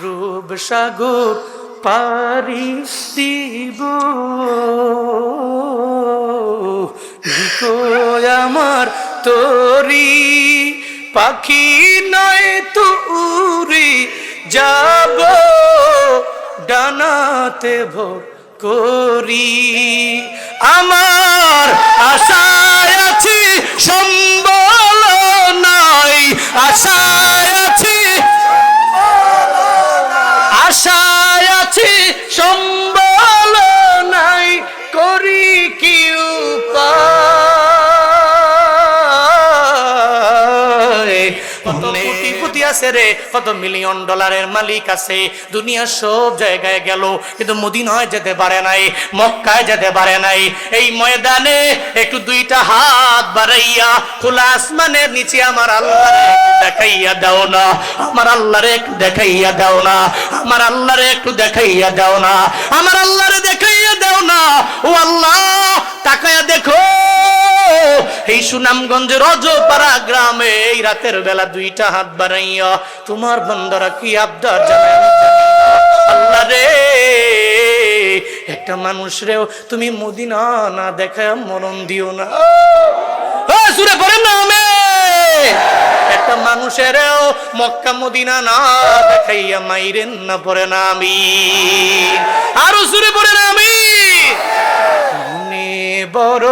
রূপ সাগর পারি দিব। আমার তোরি, পাখি নয় তো উড়ি যাব। ডানাতে ভোর করি। আমার আশায় আছি সম্বল রে, কত মিলিয়ন ডলারের মালিক আছে। দুনিয়ার সব জায়গায় গেল, কিন্তু মদিনায় যেতে পারে নাই, মক্কায় যেতে পারে নাই। এই ময়দানে একটু দুইটা হাত বাড়াইয়া, খোলা আসমানের নিচে আমার আল্লাহ দেখাইয়া দাও না, আমার আল্লাহরে একটু দেখাইয়া দাও না, আমার আল্লাহরে একটু দেখাইয়া দাও না, আমার আল্লাহরে দেখাইয়া দাও না। ও আল্লাহ, তাকায়া দেখো, এই সুনামগঞ্জ রজপাড়া গ্রামে এই রাতের বেলা দুইটা হাত বাড়াইয়া তোমার বন্দরা কি আবদার জানাই। আল্লাহ রে, একটা মানুষ রেও তুমি মদিনা না দেখায় মরণ দিও না। সুরে পড়ে না আমি একটা মানুষেরও মক্কা মদিনা না দেখাইয়া মাইরেন না পড়ে না আমি। আরও সুরে পড়ে বড়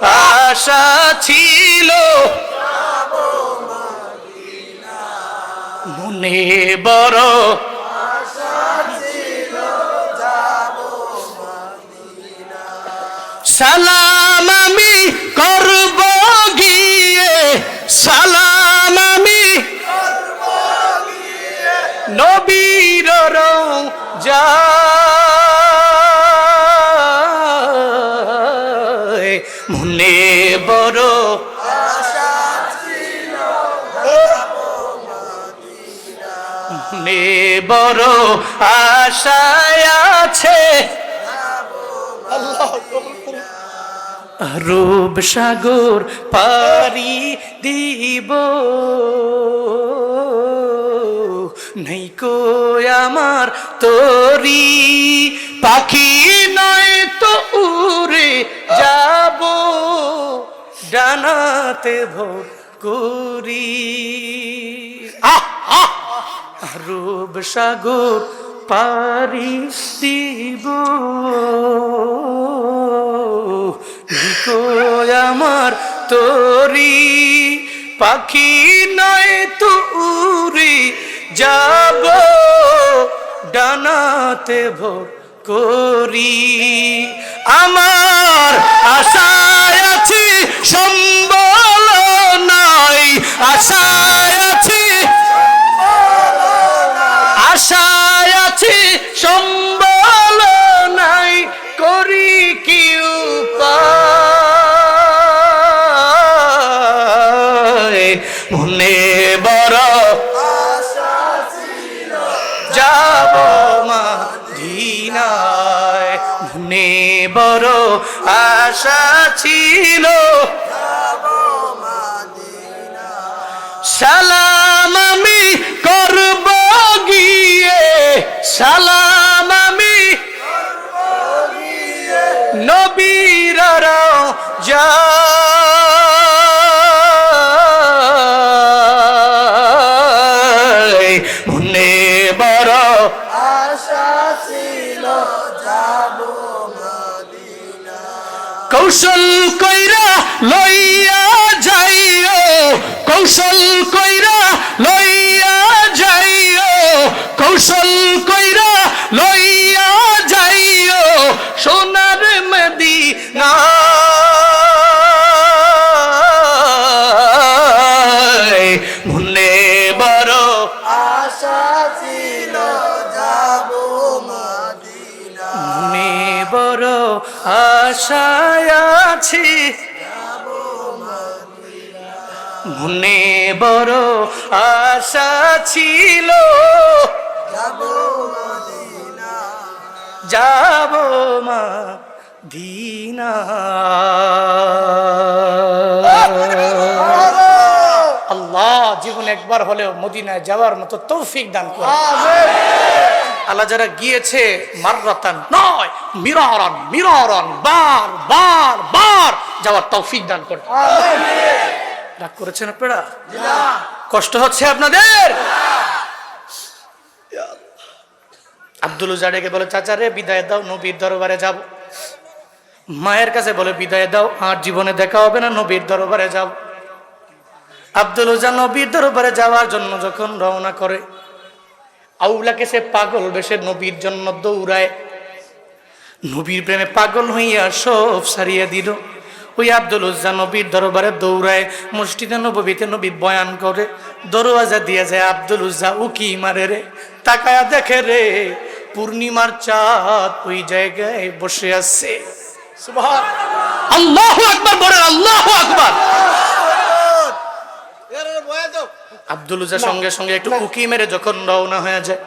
আশা ছিল। মনে বড় সালাম আমি করব গিয়ে। সালাম বড় আশায় আছে। রূপ সাগর পারি দিব। নৈকো আমার তোরি। পাখি নয় তো উড়ে যাব। ডানাতে ভোর করি। আহ আহ। রূপ সাগর পারি দিব। আমার তোরি, পাখি নয় তো উড়ি যাব। ডানাতে ভোর করি। আমার আশায় আছি, সম্বল নাই, আশায় আশায় আছি, সম্বল নাই করি কি মনে বড় যাব মাদিনায়। মনে বড় আশা ছিল সালাম আমি গিয়ে সালাম আমি নবীর যা মনে বড় কৌশল কইরা লইয়া আশায় আছি। মনে বড় আশা ছিল। যাব মা দিনা জীবনে একবার হলেও মদিনায় যাওয়ার মতো তৌফিক দান করে আল্লাহ যারা গিয়েছে মাররাতান নয় মিরারান মিরারান বার বার বার যাওয়ার তৌফিক দান করে রাগ করেছেন আপনারা? কষ্ট হচ্ছে আপনাদের? আব্দুল উজাডেকে বলে চাচা রে বিদায় দাও নবীর দরবারে যাব। মায়ের কাছে বলে বিদায় দাও আর জীবনে দেখা হবে না নবীর দরবারে যাব। আব্দুল উজা নবীর দরবারে যাওয়ার জন্য যখন রওনা করে, আউলাকে সে পাগল বেশে নবীর জন্য দৌড়ায়। নবীর প্রেমে পাগল হইয়া সব সারিয়ে দিল। ওই আব্দুল উজ্জা নবীর দরবারে দৌড়ায়, মসজিদে নবীতে নবী বয়ান করে, দরওয়াজা দিয়ে যায়, আব্দুল উজ্জা উকি মারে রে? তাকায়া দেখে রে, পূর্ণিমার চাঁদ ওই জায়গায় বসে আছে। আল্লাহ আকবার আল্লাহ আব্দুল সঙ্গে সঙ্গে একটু উকি মেরে যখন রওনা হয়ে যায়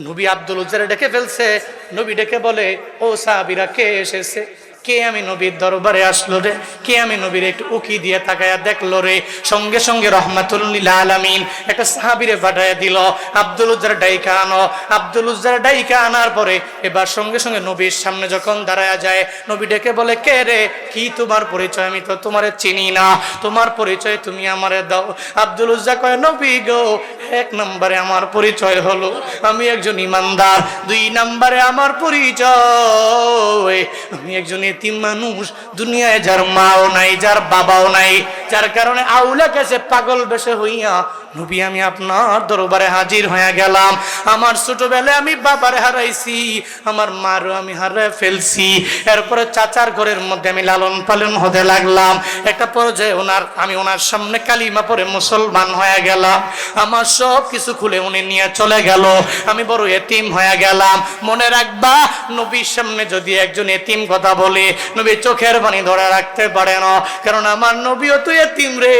নবী আব্দুল উজারে ডেকে ফেলছে নবী ডেকে বলে ও সাহাবিরা কে এসেছে? কে আমি নবীর দরবারে আসলো রে? কে আমি নবীর একটু উকি দিয়ে তাকায়া দেখল রে? সঙ্গে সঙ্গে রহমাতুল্লিল আলামিন একটা সাহাবিরে পাঠায় দিল, আব্দুল উজ্জার ডাইকা আনো। আব্দুল উজ্জার ডাইকা আনার পরে এবার সঙ্গে সঙ্গে নবীর সামনে যখন দাঁড়ায়া যায়, নবী ডেকে বলে, কে রে? কি তোমার পরিচয়? আমি তো তোমারে চিনি না। তোমার পরিচয় তুমি আমারে দাও। আব্দুল উজ্জা কয়, নবী গো, এক নম্বরে আমার পরিচয় হলো। আমি একজন ইমানদার। দুই নম্বরে আমার পরিচয়। আমি একজন এতিম মানুষ দুনিয়ায় যার মাও নাই যার বাবাও নাই যার কারণে আউলা কাছে পাগল বেশে হইয়া। নবী, আমি আপনার দরবারে হাজির হয়ে গেলাম। আমার ছোটবেলায় আমি বাবারে হারাইছি, আমার মারও আমি হারাই ফেলছি। এরপরে চাচার ঘরের মধ্যে আমি লালন পালন হতে লাগলাম। একটা পর্যায়ে ওনার, আমি ওনার সামনে কালিমা পরে মুসলমান হয়ে গেলাম। আমার সব কিছু খুলে উনি নিয়ে চলে গেল। আমি বড় এতিম হয়ে গেলাম। মনে রাখবা, নবীর সামনে যদি একজন এতিম কথা বলে, নবী চোখের পানি ধরে রাখতে পারে না। কারণ আমার নবীও তো রে।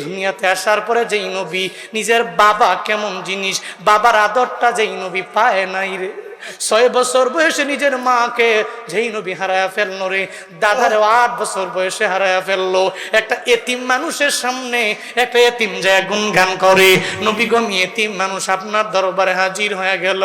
দুনিয়াতে আসার পরে যেই নবী, নিজের বাবা কেমন জিনিস, বাবার আদরটা যেই নবী পায় নাই রে। ছয় বছর বয়সে নিজের মাকে যেই নবী হারায়া ফেলল রে, দাদারও আট বছর বয়সে হারায়া ফেলল। একটা এতিম মানুষের সামনে একটা এতিম যায় গুনগান করে। নবী গমি এতিম মানুষ, আপনার দরবারে হাজির হয়ে গেল।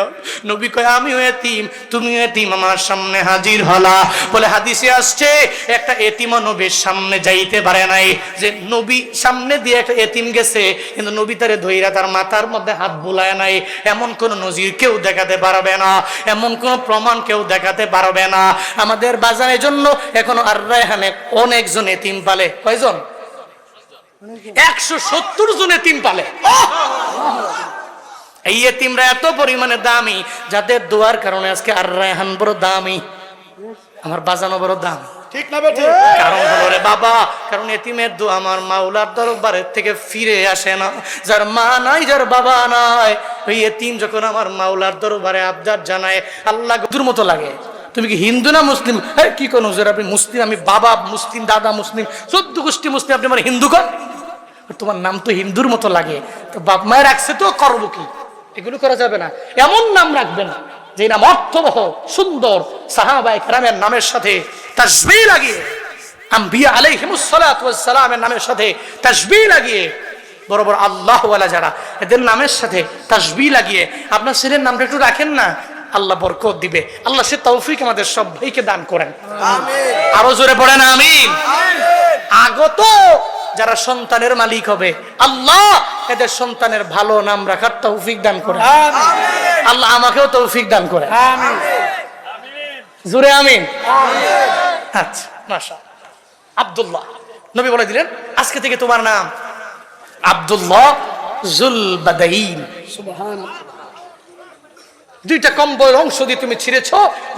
নবী কয়, আমিও এতিম, তুমিও এতিম, আমার সামনে হাজির হলা। বলে হাদিসে আসছে, একটা এতিম নবীর সামনে যাইতে পারে নাই। যে নবী সামনে দিয়ে একটা এতিম গেছে, কিন্তু নবী তারে ধৈরা তার মাথার মধ্যে হাত বুলায় নাই। এমন কোন নজির কেউ দেখাতে পারবে না। এমন কোন প্রমাণ কেউ দেখাতে পারবে না। আমাদের বাজারের জন্য এখন আর রায়হানে অনেকজন এতিম পালে। কয়জন? একশো সত্তর জনে এতিম পালে। এই এতিমরা এত পরিমাণে দামি, যাদের দোয়ার কারণে আজকে আর রায়হান বড় দামি। আমার বাজানো বড় দাম। ঠিক না বেঠি? কারণ হলো রে বাবা কারণ এতিমের দু আমার মাওলার দরবারের থেকে ফিরে আসে না। যার মা নাই যার বাবা নাই ওই এতিম যখন আমার মাওলার দরবারে আবদার জানায় আল্লাহ দূর মতো লাগে। তুমি কি হিন্দু না মুসলিম? হ্যাঁ কি কোন হুজুর আপনি মুসলিম আমি বাবা মুসলিম দাদা মুসলিম চোদ্দ গোষ্ঠী মুসলিম আপনি আমার হিন্দু কর তোমার নাম তো হিন্দুর মতো লাগে। তো বাপ মায়ের রাখছে তো করব কি? এগুলো করা যাবে না। এমন নাম রাখবেন যে নাম অর্থবহ সুন্দর সাহাবাই রামের নামের সাথে তাসবি লাগিয়ে আম্বিয়া আলাইহিমুসসালামের নামের সাথে তাসবি লাগিয়ে বড় বড় আল্লাহওয়ালা যারা এদের নামের সাথে তাসবি লাগিয়ে আপনার ছেলের নামটা একটু রাখেন না আল্লাহ বরকত দিবে আল্লাহ সে তৌফিক আমাদের সবাইকে দান করেন। আরও জোরে পড়েন আমি আগত যারা সন্তানের মালিক হবে আল্লাহ এদের সন্তানের ভালো নাম রাখার তৌফিক দান করে আল্লাহ আমাকেও তৌফিক দান করে জুরে আমিন। আচ্ছা মাশা আব্দুল্লাহ নবী বলে দিলেন আজকে থেকে তোমার নাম আব্দুল্লাহ জুল বাদাইন দুইটা কম্বল অংশ দিয়ে তুমি ছিঁড়েছ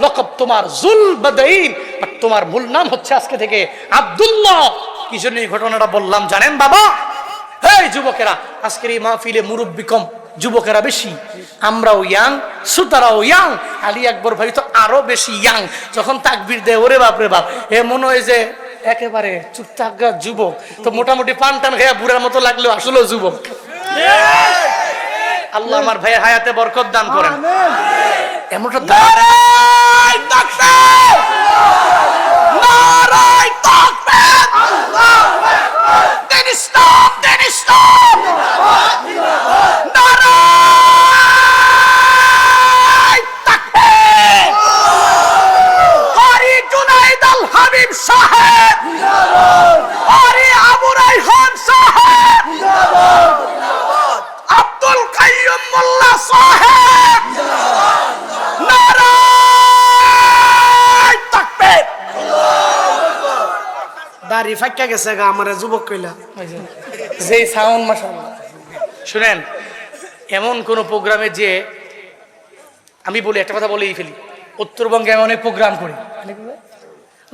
লকব তোমার জুল বাদাইন আর তোমার মূল নাম হচ্ছে আজকে থেকে আব্দুল্লাহ। কি জন্য এই ঘটনাটা বললাম জানেন বাবা? এই যুবকেরা আজকের এই মাহফিলে মুরব্বী কম। যুবকেরা বেশি। আমরাও ইয়াং শ্রোতারাও ইয়াং আলী আকবর ভাই তো আরও বেশি ইয়াং যখন তাকবির দেয় ওরে বাপ রে বাপ। এ মনে হয় যে একেবারে চুপ যুবক। তো মোটামুটি পান টান খেয়া বুড়ার মতো লাগলেও আসলেও যুবক। আল্লাহ আমার ভাইয়ের হায়াতে বরকত দান করেন। এমনটা দাঁড়ায় ইসলাম ইসলাম নারায় তাকবীর আরে জুনাইদ আল হাবিব সাহেব। আরে আবু রাইহান সাহেব। আব্দুল মোল্লা সাহেব। যুবক কইলা। মাশাআল্লাহ। শুনেন, এমন কোন প্রোগ্রামে যে আমি বলি, একটা কথা ফেলি, উত্তরবঙ্গে আমি অনেক প্রোগ্রাম করি।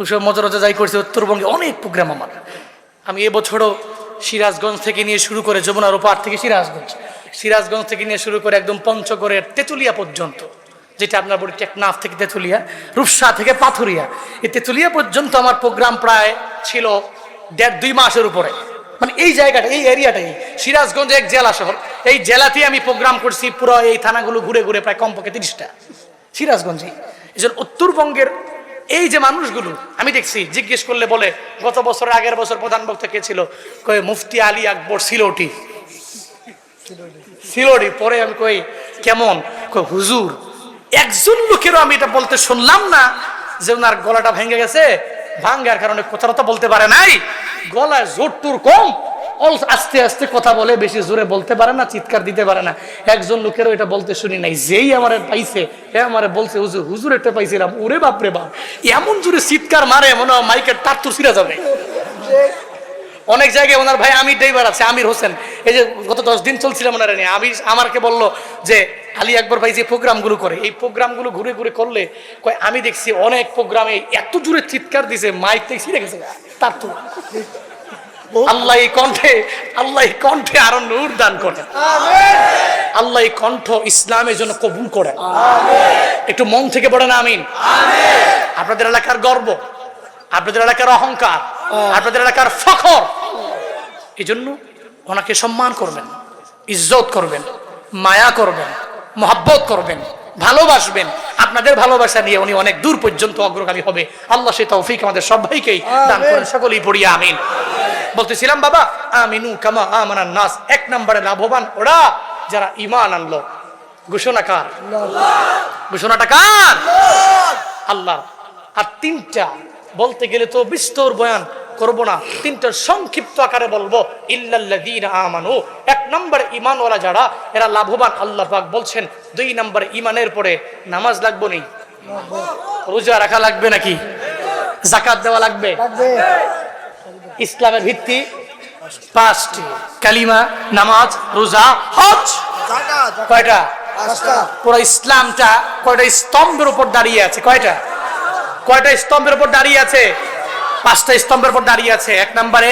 ওসব মজা যাই করছে উত্তরবঙ্গে অনেক প্রোগ্রাম আমার। আমি এবছরও সিরাজগঞ্জ থেকে নিয়ে শুরু করে যমুনার ওপার থেকে সিরাজগঞ্জ সিরাজগঞ্জ থেকে নিয়ে শুরু করে একদম পঞ্চগড়ের তেঁতুলিয়া পর্যন্ত, যেটা আপনার বলি টেকনাফ থেকে তেঁতুলিয়া, রূপসা থেকে পাথুরিয়া। এই তেঁতুলিয়া পর্যন্ত আমার প্রোগ্রাম প্রায় ছিল দেড় দুই মাসের উপরে। মানে এই জায়গাটা, এই এরিয়াটাই, সিরাজগঞ্জ এক জেলা শহর। এই জেলাতেই আমি প্রোগ্রাম করছি পুরো এই থানাগুলো ঘুরে ঘুরে প্রায় কমপক্ষে তিরিশটা। সিরাজগঞ্জে এই জন্য উত্তরবঙ্গের এই যে মানুষগুলো, আমি দেখছি, জিজ্ঞেস করলে বলে, গত বছর আগের বছর প্রধান বক্তা কে ছিল? কয়ে, মুফতি আলী আকবর সিলোটি। সিলোটি, পরে আমি কই, কেমন? কই, হুজুর, একজন লোকেরও আমি এটা বলতে শুনলাম না যে ওনার গলাটা ভেঙে গেছে, ভাঙ্গার কারণে কথাটা তো বলতে পারে নাই। গলায় জোর টুর কম। অল আস্তে আস্তে কথা বলে, বেশি জোরে বলতে পারে না, চিৎকার দিতে পারে না। একজন লোকেরও এটা বলতে শুনি নাই, যেই আমার পাইছে, এ আমার বলছে, হুজুর হুজুর একটা পাইছিলাম, ওরে বাপরে বাপ, এমন জোরে চিৎকার মারে, মনে হয় মাইকের তার তো ছিঁড়ে যাবে। অনেক জায়গায় ওনার ভাই আমির ড্রাইভার আছে, আমির হোসেন। এই যে গত দশ দিন চলছিলাম ওনারা নিয়ে আমি আমাকে বলল যে, আলী আকবর ভাই যে প্রোগ্রামগুলো করে, এই প্রোগ্রামগুলো ঘুরে ঘুরে করলে, কয়, আমি দেখছি অনেক প্রোগ্রামে এত জোরে চিৎকার দিছে মাইক থেকে ছিঁড়ে গেছে, তার তো। আল্লাহ এই কণ্ঠে আল্লাহ এই কণ্ঠে আরও নূর দান করেন আল্লাহ এই কণ্ঠ ইসলামের জন্য কবুল করে। একটু মন থেকে পড়েন আমিন। আপনাদের এলাকার গর্ব আপনাদের এলাকার অহংকার আপনাদের এলাকার ফখর। এই জন্য ওনাকে সম্মান করবেন ইজ্জত করবেন মায়া করবেন মহাব্বত করবেন। ভালোবাসবেন। আপনাদের ভালোবাসা নিয়ে উনি অনেক দূর পর্যন্ত অগ্রগামী হবে। আল্লাহ সে তৌফিক আমাদের সবাইকেই দান করেন সকলেই পড়িয়া আমিন। বলতেছিলাম বাবা আমিনু কামা আমানান নাস। এক নম্বরে লাভবান ওরা যারা ইমান আনলো। ঘোষণা কার? ঘোষণাটা কার? আল্লাহ। আর তিনটা বলতে গেলে তো বিস্তর বয়ান। করব না। তিনটা সংক্ষিপ্ত আকারে বলব। ইল্লাল্লাযীনা আমানু। এক নম্বর ঈমানওয়ালা যারা এরা লাভবান আল্লাহ পাক বলছেন দুই নম্বর ঈমানের পরে নামাজ লাগবে নেই। রোজা রাখা লাগবে নাকি? জাকাত দেওয়া লাগবে? ইসলামের ভিত্তি? পাঁচটি। কালিমা নামাজ রোজা হজ। কয়টা? পুরো ইসলামটা কয়টা স্তম্ভের উপর দাঁড়িয়ে আছে? কয়টা? কয়টা স্তম্ভের উপর দাঁড়িয়ে আছে? পাঁচটা স্তম্ভের উপর দাঁড়িয়ে আছে। এক নম্বরে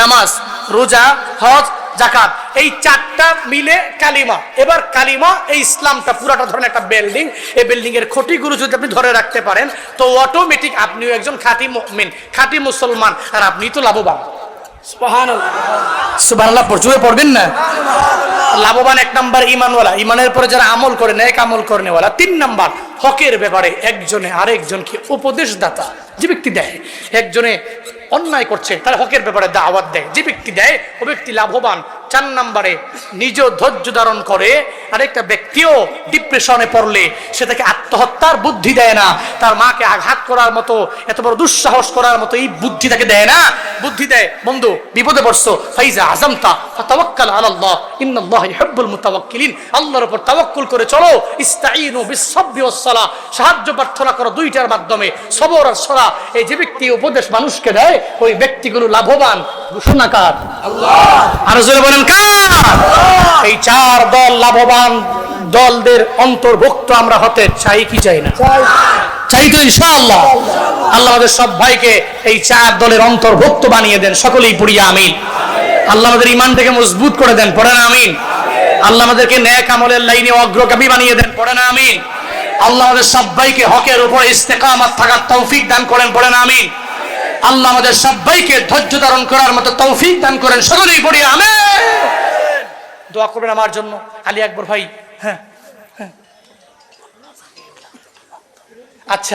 নামাজ রোজা হজ জাকাত এই চারটা মিলে কালিমা। এবার কালিমা এই ইসলামটা পুরাটা ধরেন একটা বিল্ডিং। এই বিল্ডিং এর খুঁটিগুলো যদি আপনি ধরে রাখতে পারেন তো অটোমেটিক আপনিও একজন খাঁটি মুমিন খাঁটি মুসলমান আর আপনি তো লাভবান। সুবহানাল্লাহ। জুড়ে পড়বেন না? লাভবান এক নাম্বার ইমানওয়ালা। ইমানের পরে যারা আমল করে নেক আমল করেনেওয়ালা তিন নাম্বার হকের ব্যাপারে একজনে আরেকজনকে উপদেশ দাতা যে ব্যক্তি দেয়, একজনে অন্যায় করছে, তার হকের ব্যাপারে দাওয়াত দেয়। যে ব্যক্তি দেয়, ও ব্যক্তি লাভবান। চার নাম্বারে নিজ ধৈর্য ধারণ করে আরেকটা ব্যক্তিও ডিপ্রেশনে পড়লে সে তাকে আত্মহত্যার বুদ্ধি দেয় না। তার মাকে আঘাত করার মতো এত বড় দুঃসাহস করার মতো এই বুদ্ধি তাকে দেয় না। বুদ্ধি দেয় বন্ধু বিপদে পড়ছো। ফাইজা আজমতা ফাতাওয়াক্কাল আলাল্লাহ। ইন্নাল্লাহ ইউহিব্বুল মুতাওয়াক্কিলিন। আল্লাহর উপর তাওয়াক্কুল করে চলো। ইস্তাঈনু বিস-সাবরি ওয়াস-সালাহ সাহায্য প্রার্থনা করো দুইটার মাধ্যমে। সবর আর সলা। এই যে ব্যক্তি উপদেশ মানুষকে দেয় ওই ব্যক্তিগুলো লাভবান। ঘোষণাকার। আরও জোরে বলেন কার এই চার দল লাভবান দলদের অন্তর্ভুক্ত আমরা হতে চাই কি চাই না? চাই। তো ইনশাআল্লাহ। আল্লাহ আমাদের সব ভাইকে এই চার দলের অন্তর্ভুক্ত বানিয়ে দেন। সকলেই পড়িয়া আমিন। আল্লাহ আমাদের ইমানটাকে মজবুত করে দেন পড়েন আমিন। আল্লাহ আমাদেরকে ন্যাক আমলের লাইনে অগ্রগামী বানিয়ে দেন পড়েন আমিন। আল্লাহ আমাদের সবাইকে হকের উপর ইস্তেকামাত থাকার তৌফিক দান করেন পড়েন আমিন। আল্লাহ আমাদের সবাইকে ধৈর্য ধারণ করার মতো তৌফিক দান করেন সকলেই পড়ি আমিন। দোয়া করবেন আমার জন্য আলী আকবর ভাই হ্যাঁ হ্যাঁ। আচ্ছা